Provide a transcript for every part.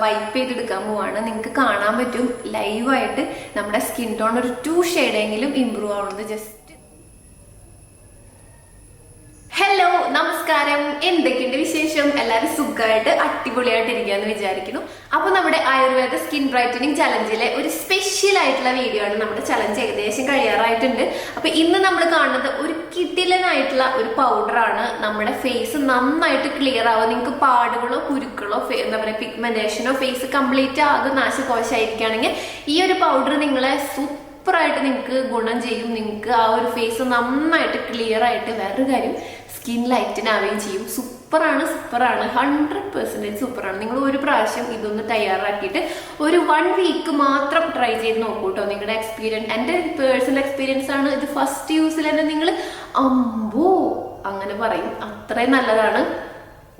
Wipe ചെയ്തെടുക്കാൻ പോവാണ്. നിങ്ങൾക്ക് കാണാൻ പറ്റും. ലൈവായിട്ട് നമ്മുടെ സ്കിൻ ടോൺ ഒരു ടു ഷെയ്ഡെങ്കിലും ഇമ്പ്രൂവ് ആവുന്നത് ജസ്റ്റ് ഹലോ നമസ്കാരം. എന്തൊക്കെയുണ്ട് വിശേഷം എല്ലാവരും സുഖമായിട്ട് അടിപൊളിയായിട്ട് ഇരിക്കുകയെന്ന് വിചാരിക്കുന്നു. അപ്പോൾ നമ്മുടെ ആയുർവേദ സ്കിൻ ബ്രൈറ്റനിങ് ചലഞ്ചിലെ ഒരു സ്പെഷ്യൽ ആയിട്ടുള്ള വീഡിയോ ആണ് നമ്മുടെ ചലഞ്ച് ഏകദേശം കഴിയാറായിട്ടുണ്ട്. അപ്പോൾ ഇന്ന് നമ്മൾ കാണുന്നത് ഒരു കിടിലനായിട്ടുള്ള ഒരു പൗഡറാണ് നമ്മുടെ ഫേസ് നന്നായിട്ട് ക്ലിയർ ആവുക നിങ്ങൾക്ക് പാടുകളോ കുരുക്കളോ എന്താ പറയുക പിഗ്മെന്റേഷനോ ഫേസ് കംപ്ലീറ്റ് ആകും നാശകോശമായിരിക്കുകയാണെങ്കിൽ ഈ ഒരു പൗഡർ നിങ്ങളെ സൂപ്പറായിട്ട് നിങ്ങൾക്ക് ഗുണം ചെയ്യും. നിങ്ങൾക്ക് ആ ഒരു ഫേസ് നന്നായിട്ട് ക്ലിയർ ആയിട്ട് വേറൊരു കാര്യം സ്കിൻ ലൈറ്റനാവുകയും ചെയ്യും. സൂപ്പറാണ് സൂപ്പറാണ് ഹൺഡ്രഡ് പെർസെന്റേജ് സൂപ്പറാണ് നിങ്ങൾ ഒരു പ്രാവശ്യം ഇതൊന്ന് തയ്യാറാക്കിയിട്ട് ഒരു വൺ വീക്ക് മാത്രം ട്രൈ ചെയ്ത് നോക്കൂ കേട്ടോ നിങ്ങളുടെ എക്സ്പീരിയൻസ് എന്റെ പേഴ്സണൽ എക്സ്പീരിയൻസ് ആണ്. ഇത് ഫസ്റ്റ് യൂസിൽ തന്നെ നിങ്ങൾ അമ്പോ അങ്ങനെ പറയും. അത്രയും നല്ലതാണ്.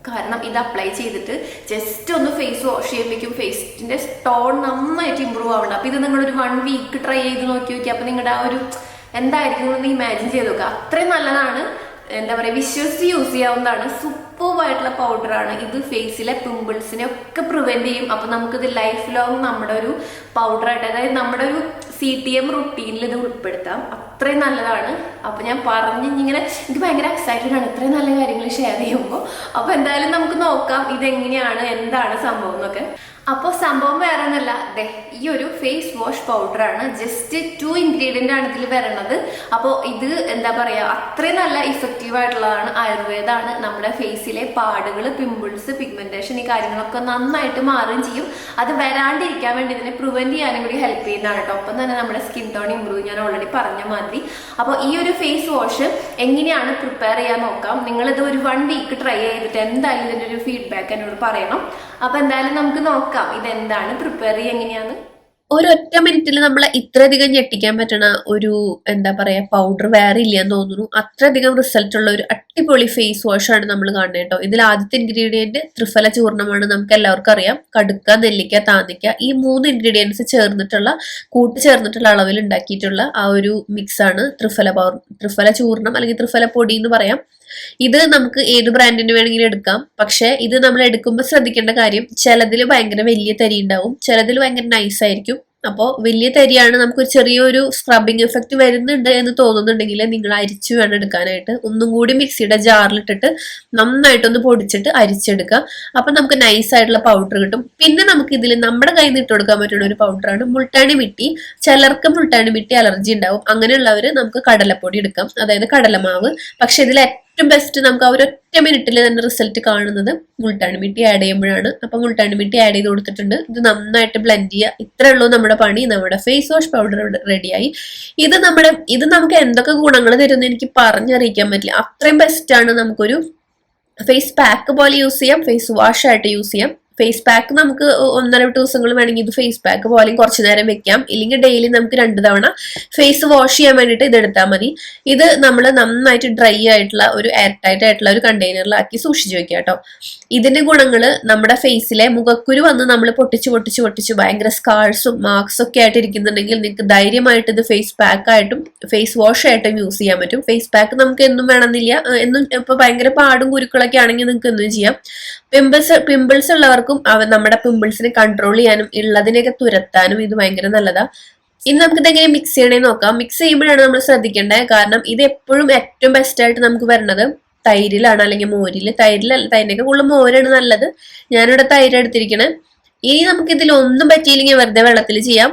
കാരണം ഇത് അപ്ലൈ ചെയ്തിട്ട് ജസ്റ്റ് ഒന്ന് ഫേസ് വാഷ് ചെയ്യുമ്പോഴേക്കും ഫേസിന്റെ ടോൺ നന്നായിട്ട് ഇമ്പ്രൂവ് ആവണം. അപ്പൊ ഇത് നിങ്ങളൊരു വൺ വീക്ക് ട്രൈ ചെയ്ത് നോക്കി നോക്കി അപ്പൊ നിങ്ങളുടെ ആ ഒരു എന്തായിരിക്കും എന്ന് ഇമാജിൻ ചെയ്ത് നോക്കുക. അത്രയും നല്ലതാണ്. എന്താ പറയുക വിശ്വസിച്ച് യൂസ് ചെയ്യാവുന്നതാണ്. സൂപ്പർവായിട്ടുള്ള പൗഡറാണ് ഇത് ഫേസിലെ പിമ്പിൾസിനെ ഒക്കെ പ്രിവെന്റ് ചെയ്യും. അപ്പം നമുക്കിത് ലൈഫ് ലോങ് നമ്മുടെ ഒരു പൗഡറായിട്ട് അതായത് നമ്മുടെ ഒരു സി ടി എം റുട്ടീനിൽ ഇത് ഉൾപ്പെടുത്താം. അത്രയും നല്ലതാണ്. അപ്പോൾ ഞാൻ പറഞ്ഞ് ഇങ്ങനെ എനിക്ക് ഭയങ്കര എക്സൈറ്റഡ് ആണ്. ഇത്രയും നല്ല കാര്യങ്ങൾ ഷെയർ ചെയ്യുമ്പോൾ അപ്പോൾ എന്തായാലും നമുക്ക് നോക്കാം ഇതെങ്ങനെയാണ് എന്താണ് സംഭവം എന്നൊക്കെ. അപ്പോൾ സംഭവം വേറെ ഒന്നല്ല ദേ ഈ ഒരു ഫേസ് വാഷ് പൗഡറാണ് ജസ്റ്റ് ടു ഇൻഗ്രീഡിയന്റ് ആണ് ഇതിൽ വരണത്. അപ്പോൾ ഇത് എന്താ പറയുക അത്രയും നല്ല ഇഫക്റ്റീവ് ആയിട്ടുള്ളതാണ് ആയുർവേദമാണ് നമ്മുടെ ഫേസിലെ പാടുകൾ പിമ്പിൾസ് പിഗ്മെന്റേഷൻ ഈ കാര്യങ്ങളൊക്കെ നന്നായിട്ട് മാറുകയും ചെയ്യും. അത് വരാണ്ടിരിക്കാൻ വേണ്ടി ഇതിനെ പ്രിവെന്റ് ചെയ്യാനും കൂടി ഹെൽപ്പ് ചെയ്യുന്നതാണ് കേട്ടോ ഒപ്പം തന്നെ നമ്മുടെ സ്കിൻ ടോൺ ഇമ്പ്രൂവ് ഞാൻ ഓൾറെഡി പറഞ്ഞ മാതിരി. അപ്പോൾ ഈ ഒരു ഫേസ് വാഷ് എങ്ങനെയാണ് പ്രിപ്പയർ ചെയ്യാൻ നോക്കാം? നിങ്ങളിത് ഒരു വൺ വീക്ക് ട്രൈ ചെയ്തിട്ട് എന്തായാലും ഇതിന്റെ ഒരു ഫീഡ്ബാക്ക് എന്നോട് പറയണം. അപ്പൊ എന്തായാലും നമുക്ക് നോക്കാം. ഇതെന്താണ്? പ്രിപ്പയർ ചെയ്യുക എങ്ങനെയാണ്? ഒരൊറ്റ മിനിറ്റിൽ നമ്മൾ ഇത്രയധികം ഞെട്ടിക്കാൻ പറ്റണ ഒരു എന്താ പറയാ പൗഡർ വേറെ ഇല്ലയെന്ന് തോന്നുന്നു. അത്രയധികം റിസൾട്ട് ഉള്ള ഒരു അടിപൊളി ഫേസ് വാഷ് ആണ് നമ്മൾ കാണുന്നത് കേട്ടോ. ഇതിൽ ആദ്യത്തെ ഇൻഗ്രീഡിയന്റ് ത്രിഫല ചൂർണമാണ് നമുക്ക് എല്ലാവർക്കും അറിയാം. കടുക്ക നെല്ലിക്ക താന്നിക്ക ഈ മൂന്ന് ഇൻഗ്രീഡിയൻസ് ചേർന്നിട്ടുള്ള കൂട്ടി ചേർന്നിട്ടുള്ള അളവിൽ ഉണ്ടാക്കിയിട്ടുള്ള ആ ഒരു മിക്സ് ആണ് ത്രിഫല പൗർ ത്രിഫല ചൂർണം അല്ലെങ്കിൽ ത്രിഫല പൊടി എന്ന് പറയാം. ഇത് നമുക്ക് ഏത് ബ്രാൻഡിന് വേണമെങ്കിലും എടുക്കാം. പക്ഷെ ഇത് നമ്മൾ എടുക്കുമ്പോൾ ശ്രദ്ധിക്കേണ്ട കാര്യം ചിലതിൽ ഭയങ്കര വലിയ തരി ഉണ്ടാവും. ചിലതിൽ ഭയങ്കര നൈസ് ആയിരിക്കും. അപ്പോൾ വലിയ തരിയാണ് നമുക്ക് ചെറിയൊരു സ്ക്രബിങ് എഫക്റ്റ് വരുന്നുണ്ട് എന്ന് തോന്നുന്നുണ്ടെങ്കിൽ നിങ്ങൾ അരിച്ചു വേണം എടുക്കാനായിട്ട്. ഒന്നും കൂടി മിക്സിയുടെ ജാറിലിട്ടിട്ട് നന്നായിട്ടൊന്ന് പൊടിച്ചിട്ട് അരിച്ചെടുക്കുക. അപ്പം നമുക്ക് നൈസ് ആയിട്ടുള്ള പൗഡർ കിട്ടും. പിന്നെ നമുക്ക് ഇതിൽ നമ്മുടെ കയ്യിൽ നിന്ന് ഇട്ട് കൊടുക്കാൻ പറ്റുന്ന ഒരു പൗഡറാണ് മുൾട്ടാണി മിട്ടി. ചിലർക്ക് മുൾട്ടാണി മിട്ടി അലർജി ഉണ്ടാവും. അങ്ങനെയുള്ളവർ നമുക്ക് കടലപ്പൊടി എടുക്കാം. അതായത് കടലമാവ്. പക്ഷെ ഇതിൽ ഏറ്റവും ബെസ്റ്റ് നമുക്ക് ആ ഒരു ഒറ്റ മിനിറ്റിൽ തന്നെ റിസൾട്ട് കാണുന്നത് മുൾട്ടാണി മിട്ടി ആഡ് ചെയ്യുമ്പോഴാണ്. അപ്പൊ മുൾട്ടാണി മിട്ടി ആഡ് ചെയ്ത് കൊടുത്തിട്ടുണ്ട്. ഇത് നന്നായിട്ട് ബ്ലെൻഡ് ചെയ്യുക. ഇത്രേ ഉള്ളൂ നമ്മുടെ പണി. നമ്മുടെ ഫേസ് വാഷ് പൗഡർ റെഡിയായി ഇത് നമ്മുടെ ഇത് നമുക്ക് എന്തൊക്കെ ഗുണങ്ങൾ തരുമെന്ന് എനിക്ക് പറഞ്ഞറിയിക്കാൻ പറ്റില്ല. അത്രയും ആണ് നമുക്കൊരു ഫേസ് പാക്ക് പോലെ യൂസ് ചെയ്യാം. ഫേസ് വാഷ് ആയിട്ട് യൂസ് ചെയ്യാം. ഫേസ് പാക്ക് നമുക്ക് ഒന്നര ദിവസങ്ങൾ വേണമെങ്കിൽ ഇത് ഫേസ് പാക്ക് പോലെയും കുറച്ചു നേരം വെക്കാം. ഇല്ലെങ്കിൽ ഡെയിലി നമുക്ക് രണ്ട് തവണ ഫേസ് വാഷ് ചെയ്യാൻ വേണ്ടിയിട്ട് ഇത് എടുത്താൽ മതി. ഇത് നമ്മൾ നന്നായിട്ട് ഡ്രൈ ആയിട്ടുള്ള ഒരു എയർ ടൈറ്റ് ആയിട്ടുള്ള ഒരു കണ്ടെയ്നറിലാക്കി സൂക്ഷിച്ചു വെക്കുക കേട്ടോ. ഇതിന്റെ ഗുണങ്ങൾ നമ്മുടെ ഫേസിലെ മുഖക്കുരു വന്ന് നമ്മൾ പൊട്ടിച്ച് പൊട്ടിച്ച് പൊട്ടിച്ച് ഭയങ്കര സ്കാർസും മാർക്സും ഒക്കെ ആയിട്ട് ഇരിക്കുന്നുണ്ടെങ്കിൽ നിങ്ങൾക്ക് ധൈര്യമായിട്ട് ഇത് ഫേസ് പാക്ക് ആയിട്ടും ഫേസ് വാഷ് ആയിട്ടും യൂസ് ചെയ്യാൻ പറ്റും. ഫേസ് പാക്ക് നമുക്ക് എന്നും വേണമെന്നില്ല. എന്നും ഇപ്പൊ ഭയങ്കര പാടും കുരുക്കളൊക്കെ ആണെങ്കിൽ നിങ്ങൾക്ക് എന്നും ചെയ്യാം. പിമ്പിൾസ് പിമ്പിൾസ് ഉള്ളവർക്കും അവ നമ്മുടെ പിമ്പിൾസിനെ കൺട്രോൾ ചെയ്യാനും ഉള്ളതിനെയൊക്കെ തുരത്താനും ഇത് ഭയങ്കര നല്ലതാണ് ഇനി നമുക്ക് ഇതെങ്ങനെ മിക്സ് ചെയ്യണേ നോക്കാം. മിക്സ് ചെയ്യുമ്പോഴാണ് നമ്മൾ ശ്രദ്ധിക്കേണ്ടത്. കാരണം ഇത് എപ്പോഴും ഏറ്റവും ബെസ്റ്റ് ആയിട്ട് നമുക്ക് വരുന്നത് തൈരിലാണ് അല്ലെങ്കിൽ മോരിൽ തൈരിലല്ല തൈരിനൊക്കെ കൂടുതൽ മോരാണ് നല്ലത്. ഞാനിവിടെ തൈര് എടുത്തിരിക്കണേ. ഇനി നമുക്ക് ഇതിൽ ഒന്നും പറ്റിയില്ലെങ്കിൽ വെറുതെ വെള്ളത്തിൽ ചെയ്യാം.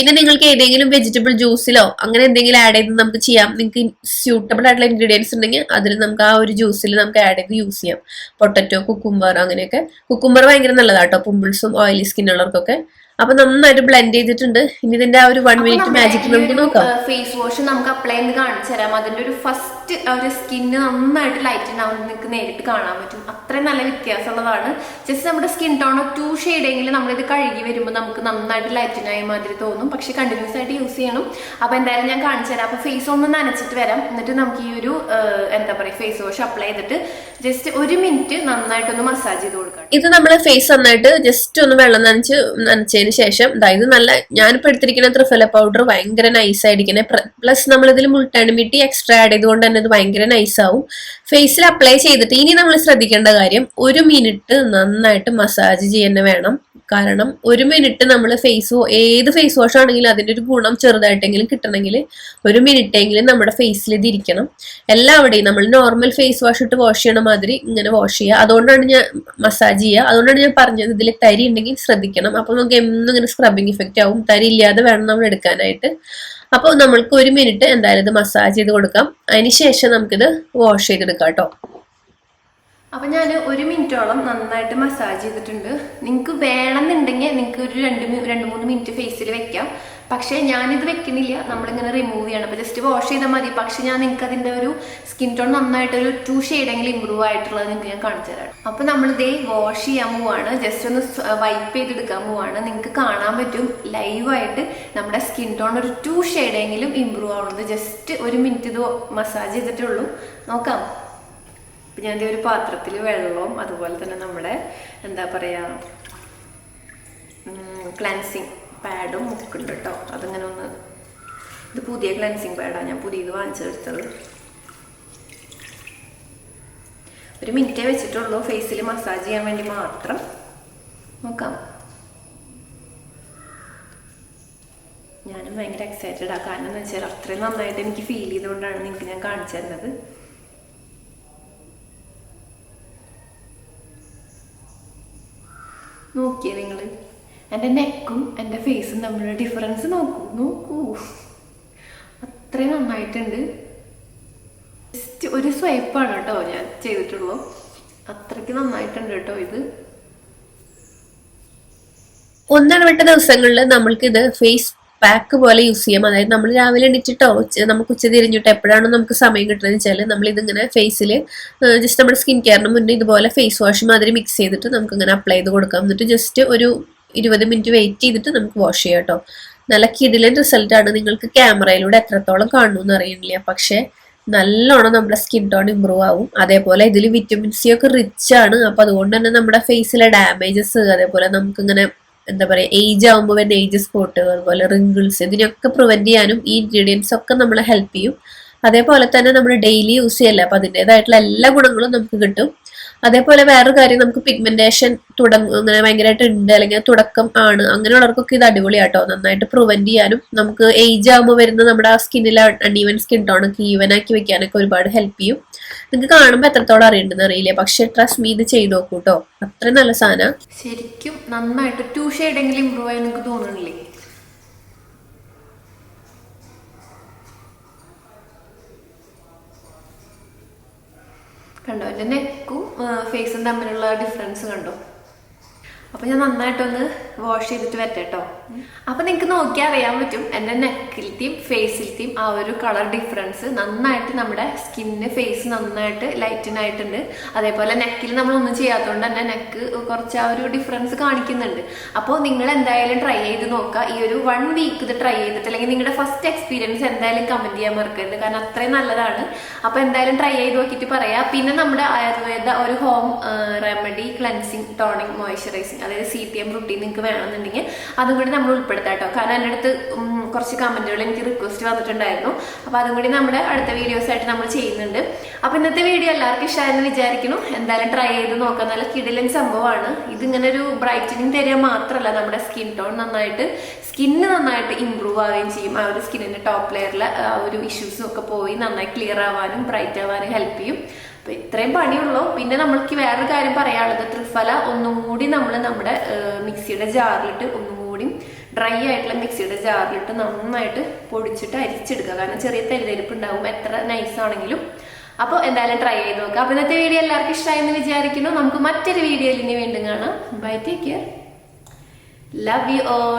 പിന്നെ നിങ്ങൾക്ക് ഏതെങ്കിലും വെജിറ്റബിൾ ജ്യൂസിലോ അങ്ങനെ എന്തെങ്കിലും ആഡ് ചെയ്ത് നമുക്ക് ചെയ്യാം. നിങ്ങൾക്ക് സ്യൂട്ടബിൾ ആയിട്ടുള്ള ഇൻഗ്രീഡിയൻസ് ഉണ്ടെങ്കിൽ അതിൽ നമുക്ക് ആ ഒരു ജ്യൂസിൽ നമുക്ക് ആഡ് ചെയ്ത് യൂസ് ചെയ്യാം. പൊട്ടറ്റോ കുക്കുംബർ അങ്ങനെയൊക്കെ. കുക്കുംബർ ഭയങ്കര നല്ലതാട്ടോ. പിമ്പിൾസും ഓയിലി സ്കിന്നുള്ളവർക്കൊക്കെ അപ്പൊ നന്നായിട്ട് ബ്ലെൻഡ് ചെയ്തിട്ടുണ്ട്. ഇനി ഇതിന്റെ ആ ഒരു വൺ മിനിറ്റ് മാജിക് നമുക്ക് നോക്കാം. ഫേസ് വാഷ് നമുക്ക് അപ്ലൈ ചെയ്ത് കാണിച്ചു തരാം. അതിന്റെ ഒരു ഫസ്റ്റ് ഒരു സ്കിന്ന് നന്നായിട്ട് ലൈറ്റൻ ആവുന്ന നിങ്ങൾക്ക് നേരിട്ട് കാണാൻ പറ്റും. അത്രയും നല്ല വ്യത്യാസമുള്ളതാണ്. ജസ്റ്റ് നമ്മുടെ സ്കിൻ ടോൺ ഓഫ് ടു ഷെയ്ഡെങ്കിലും നമ്മളിത് കഴുകി വരുമ്പോൾ നമുക്ക് നന്നായിട്ട് ലൈറ്റൻ ആയ മാതിരി തോന്നും. പക്ഷെ കണ്ടിന്യൂസ് ആയിട്ട് യൂസ് ചെയ്യണം. അപ്പൊ എന്തായാലും ഞാൻ കാണിച്ചു തരാം. അപ്പൊ ഫേസ് ഒന്ന് നനച്ചിട്ട് വരാം. എന്നിട്ട് നമുക്ക് ഈ ഒരു എന്താ പറയുക ഫേസ് വാഷ് അപ്ലൈ ചെയ്തിട്ട് ജസ്റ്റ് ഒരു മിനിറ്റ് നന്നായിട്ടൊന്ന് മസാജ് ചെയ്ത് കൊടുക്കാം. ഇത് നമ്മൾ ഫേസ് നന്നായിട്ട് ജസ്റ്റ് ഒന്ന് വെള്ളം നനച്ച് നനച്ചതിന് ശേഷം അതായത് നല്ല ഞാനിപ്പോൾ എടുത്തിരിക്കുന്ന ത്രിഫല പൗഡർ ഭയങ്കര നൈസ് ആയിരിക്കണേ. പ്ലസ് നമ്മളിതിൽ മുൾട്ടാണിമിട്ടി എക്സ്ട്രാ ആഡ് ചെയ്തുകൊണ്ട് തന്നെ ഇത് ഭയങ്കര നൈസ് ആവും. ഫേസിൽ അപ്ലൈ ചെയ്തിട്ട് ഇനി നമ്മൾ ശ്രദ്ധിക്കേണ്ട കാര്യം ഒരു മിനിറ്റ് നന്നായിട്ട് മസാജ് ചെയ്യുന്ന വേണം. കാരണം ഒരു മിനിറ്റ് നമ്മൾ ഫേസ് ഏത് ഫേസ് വാഷ് ആണെങ്കിലും അതിന്റെ ഒരു ഗുണം ചെറുതായിട്ടെങ്കിലും കിട്ടണമെങ്കിൽ ഒരു മിനിറ്റ് എങ്കിലും നമ്മുടെ ഫേസിൽ ഇത് ഇരിക്കണം. എല്ലാവിടെയും നമ്മൾ നോർമൽ ഫേസ് വാഷ് ഇട്ട് വാഷ് ചെയ്യണ മാതിരി ഇങ്ങനെ വാഷ് ചെയ്യുക. അതുകൊണ്ടാണ് ഞാൻ മസാജ് ചെയ്യുക. അതുകൊണ്ടാണ് ഞാൻ പറഞ്ഞത് ഇതിൽ തരി ഉണ്ടെങ്കിൽ ശ്രദ്ധിക്കണം. അപ്പം നമുക്ക് എന്നും ഇങ്ങനെ സ്ക്രബിങ് ഇഫക്റ്റ് ആവും തരി ഇല്ലാതെ വേണം നമ്മൾ എടുക്കാനായിട്ട്. അപ്പോൾ നമ്മൾക്ക് ഒരു മിനിറ്റ് എന്തായാലും ഇത് മസാജ് ചെയ്ത് കൊടുക്കാം. അതിന് ശേഷം നമുക്കിത് വാഷ് ചെയ്തെടുക്കാം കേട്ടോ. അപ്പൊ ഞാൻ ഒരു മിനിറ്റോളം നന്നായിട്ട് മസാജ് ചെയ്തിട്ടുണ്ട്. നിങ്ങൾക്ക് വേണമെന്നുണ്ടെങ്കിൽ നിങ്ങൾക്ക് ഒരു രണ്ട് രണ്ട് മൂന്ന് മിനിറ്റ് ഫേസിൽ വെക്കാം. പക്ഷേ ഞാനിത് വെക്കുന്നില്ല. നമ്മളിങ്ങനെ റിമൂവ് ചെയ്യണം. അപ്പൊ ജസ്റ്റ് വാഷ് ചെയ്താൽ മതി. പക്ഷെ ഞാൻ നിങ്ങൾക്ക് അതിന്റെ ഒരു സ്കിൻ ടോൺ നന്നായിട്ട് ഒരു ടു ഷെയ്ഡെങ്കിലും ഇമ്പ്രൂവ് ആയിട്ടുള്ളത് നിങ്ങൾക്ക് ഞാൻ കാണിച്ചു തരാം. അപ്പൊ നമ്മളിതേ വാഷ് ചെയ്യാൻ പോവാണ്. ജസ്റ്റ് ഒന്ന് വൈപ്പ് ചെയ്തെടുക്കാൻ പോവാണ്. നിങ്ങൾക്ക് കാണാൻ പറ്റും ലൈവായിട്ട് നമ്മുടെ സ്കിൻ ടോൺ ഒരു ടു ഷെയ്ഡെങ്കിലും ഇമ്പ്രൂവ് ആവുന്നത് ജസ്റ്റ് ഒരു മിനിറ്റ് ഇത് മസാജ് ചെയ്തിട്ടുള്ളൂ. നോക്കാം. ഇപ്പം ഞാൻ ഒരു പാത്രത്തിൽ വെള്ളവും അതുപോലെ തന്നെ നമ്മുടെ എന്താ പറയുക ക്ലൻസിങ് പാഡും മുക്കുണ്ട് കേട്ടോ അതിങ്ങനെ ഒന്ന് ഇത് പുതിയ ക്ലൻസിങ് പാഡാണ് ഞാൻ പുതിയത് വാങ്ങിച്ചെടുത്തത്. ഒരു മിനിറ്റേ വെച്ചിട്ടുള്ളൂ. ഫേസിൽ മസാജ് ചെയ്യാൻ വേണ്ടി മാത്രം നോക്കാം ഞാനും ഭയങ്കര എക്സൈറ്റഡ് ആ. കാരണം എന്ന് വെച്ചാൽ അത്രയും നന്നായിട്ട് എനിക്ക് ഫീൽ ചെയ്തുകൊണ്ടാണ് നിങ്ങൾക്ക് ഞാൻ കാണിച്ചു തരുന്നത്. നോക്കിയേ നിങ്ങൾ എന്റെ നെക്കും എന്റെ ഫേസും തമ്മിലുള്ള ഡിഫറൻസ് നോക്കൂ നോക്കൂ. അത്രയും നന്നായിട്ടുണ്ട്. ജസ്റ്റ് ഒരു സ്വൈപ്പാണ് കേട്ടോ ഞാൻ ചെയ്തിട്ടുള്ളൂ. അത്രയ്ക്ക് നന്നായിട്ടുണ്ട് കേട്ടോ ഇത്. ഒന്നിടവിട്ട ദിവസങ്ങളിൽ നമ്മൾക്കിത് ഫേസ് പാക്ക് പോലെ യൂസ് ചെയ്യാം. അതായത് നമ്മൾ രാവിലെ എണീറ്റിട്ടോ നമുക്ക് ഉച്ച തിരിഞ്ഞിട്ടോ എപ്പോഴാണോ നമുക്ക് സമയം കിട്ടുന്നത് വെച്ചാൽ നമ്മൾ ഇതിങ്ങനെ ഫേസിൽ ജസ്റ്റ് നമ്മുടെ സ്കിൻ കെയറിന് മുന്നേ ഇതുപോലെ ഫേസ് വാഷ് മാതിരി മിക്സ് ചെയ്തിട്ട് നമുക്ക് ഇങ്ങനെ അപ്ലൈ ചെയ്ത് കൊടുക്കാം. എന്നിട്ട് ജസ്റ്റ് ഒരു ഇരുപത് മിനിറ്റ് വെയിറ്റ് ചെയ്തിട്ട് നമുക്ക് വാഷ് ചെയ്യാം കേട്ടോ നല്ല കിടിലൻ റിസൾട്ട് ആണ് നിങ്ങൾക്ക് ക്യാമറയിലൂടെ എത്രത്തോളം കാണുമെന്ന് അറിയില്ല? പക്ഷേ നല്ലോണം നമ്മുടെ സ്കിൻ ടോൺ ഇമ്പ്രൂവ് ആവും. അതേപോലെ ഇതിൽ വിറ്റമിൻ സി ഒക്കെ റിച്ച് ആണ്. അപ്പൊ അതുകൊണ്ട് തന്നെ നമ്മുടെ ഫേസിലെ ഡാമേജസ് അതേപോലെ നമുക്കിങ്ങനെ എന്താ പറയുക ഏജ് ആകുമ്പോൾ വരുന്ന ഏജ് സ്പോട്ട് അതുപോലെ റിങ്കിൾസ് ഇതിനൊക്കെ പ്രിവെന്റ് ചെയ്യാനും ഈ ഇൻഗ്രീഡിയൻസ് ഒക്കെ നമ്മളെ ഹെൽപ്പ് ചെയ്യും. അതേപോലെ തന്നെ നമ്മൾ ഡെയിലി യൂസ് ചെയ്യല്ലേ? അപ്പൊ അതിന്റെതായിട്ടുള്ള എല്ലാ ഗുണങ്ങളും നമുക്ക് കിട്ടും. അതേപോലെ വേറൊരു കാര്യം നമുക്ക് പിഗ്മെന്റേഷൻ തുടങ്ങും അങ്ങനെ ഭയങ്കരമായിട്ട് ഉണ്ട് അല്ലെങ്കിൽ തുടക്കം ആണ്. അങ്ങനെയുള്ളവർക്കൊക്കെ ഇത് അടിപൊളിയാട്ടോ. നന്നായിട്ട് പ്രിവെന്റ് ചെയ്യാനും നമുക്ക് ഏജ് ആകുമ്പോൾ വരുന്ന നമ്മുടെ ആ സ്കിന്നിലെ അൺഈവൻ സ്കിൻ ടോണൊക്കെ ഈവൻ ആക്കി വെക്കാനൊക്കെ ഒരുപാട് ഹെൽപ്പ് ചെയ്യും. നിങ്ങൾക്ക് കാണുമ്പോൾ എത്രത്തോളം അറിയണ്ടെന്ന് അറിയില്ല? പക്ഷെ ട്രസ്റ്റ് മീ ഇത് ചെയ്ത് നോക്കൂട്ടോ അത്ര നല്ല സാധനം. ശരിക്കും നന്നായിട്ട് ടൂ ഷെയ്ഡെങ്കിലും ഇമ്പ്രൂവ് ആയി നിങ്ങൾക്ക് തോന്നുന്നില്ലേ? കണ്ടോ? എന്റെ നെക്കും ഫേസും തമ്മിലുള്ള ഡിഫറൻസ് കണ്ടോ? അപ്പോൾ ഞാൻ നന്നായിട്ടൊന്ന് വാഷ് ചെയ്തിട്ട് വരട്ടെ കേട്ടോ അപ്പൊ നിങ്ങൾക്ക് നോക്കിയാൽ അറിയാൻ പറ്റും എന്റെ നെക്കിലത്തെയും ഫേസിലത്തെയും ആ ഒരു കളർ ഡിഫറൻസ് നന്നായിട്ട് നമ്മുടെ സ്കിന്ന് ഫേസ് നന്നായിട്ട് ലൈറ്റൻ ആയിട്ടുണ്ട്. അതേപോലെ നെക്കിൽ നമ്മൾ ഒന്നും ചെയ്യാത്തതുകൊണ്ട് തന്നെ നെക്ക് കുറച്ച് ആ ഒരു ഡിഫറൻസ് കാണിക്കുന്നുണ്ട്. അപ്പോൾ നിങ്ങൾ എന്തായാലും ട്രൈ ചെയ്ത് നോക്കുക ഈ ഒരു വൺ വീക്ക് ഇത് ട്രൈ ചെയ്തിട്ട് അല്ലെങ്കിൽ നിങ്ങളുടെ ഫസ്റ്റ് എക്സ്പീരിയൻസ് എന്തായാലും കമന്റ് ചെയ്യാൻ മറക്കരുത്. കാരണം അത്രയും നല്ലതാണ്. അപ്പോൾ എന്തായാലും ട്രൈ ചെയ്ത് നോക്കിയിട്ട് പറയാം. പിന്നെ നമ്മുടെ ആയുർവേദ ഒരു home remedy cleansing toning moisturising അതായത് സി ടി എം റുട്ടീൻ നിങ്ങൾക്ക് വേണമെന്നുണ്ടെങ്കിൽ അതും കൂടി നമ്മൾ ഉൾപ്പെടുത്താം കേട്ടോ. കാരണം എന്റെ അടുത്ത് കുറച്ച് കമന്റുകൾ എനിക്ക് റിക്വസ്റ്റ് വന്നിട്ടുണ്ടായിരുന്നു. അപ്പോൾ അതും കൂടി നമ്മുടെ അടുത്ത വീഡിയോസായിട്ട് നമ്മൾ ചെയ്യുന്നുണ്ട്. അപ്പോൾ ഇന്നത്തെ വീഡിയോ എല്ലാവർക്കും ഇഷ്ടമായെന്ന് വിചാരിക്കുന്നു. എന്തായാലും ട്രൈ ചെയ്ത് നോക്കാം. നല്ല കിടിലൻ സംഭവമാണ്. ഇതിങ്ങനെ ഒരു ബ്രൈറ്റനിങ് തരിക മാത്രമല്ല നമ്മുടെ സ്കിൻ ടോൺ നന്നായിട്ട് സ്കിന്ന് നന്നായിട്ട് ഇമ്പ്രൂവ് ആവുകയും ചെയ്യും. ആ ഒരു സ്കിന്നിന്റെ ടോപ്പ് ലെയറിൽ ആ ഒരു ഇഷ്യൂസും ഒക്കെ പോയി നന്നായി ക്ലിയർ ആവാനും ബ്രൈറ്റ് ആവാനും ഹെൽപ്പ് ചെയ്യും. അപ്പൊ ഇത്രയും പണിയുള്ളൂ. പിന്നെ നമ്മൾക്ക് വേറൊരു കാര്യം പറയാനുള്ളത്. ത്രിഫല ഒന്നും കൂടി നമ്മൾ നമ്മുടെ മിക്സിയുടെ ജാറിലിട്ട് ഒന്നും കൂടി ഡ്രൈ ആയിട്ടുള്ള മിക്സിയുടെ ജാറിലിട്ട് നന്നായിട്ട് പൊടിച്ചിട്ട് അരിച്ചെടുക്കുക. കാരണം ചെറിയ തെരുതെരിപ്പ് ഉണ്ടാവും എത്ര നൈസ് ആണെങ്കിലും. അപ്പോൾ എന്തായാലും ട്രൈ ചെയ്ത് നോക്കാം. അപ്പോൾ ഇന്നത്തെ വീഡിയോ എല്ലാവർക്കും ഇഷ്ടമായെന്ന് വിചാരിക്കുന്നു. നമുക്ക് മറ്റൊരു വീഡിയോയിൽ ഇനി വീണ്ടും കാണാം. Bye take care love you all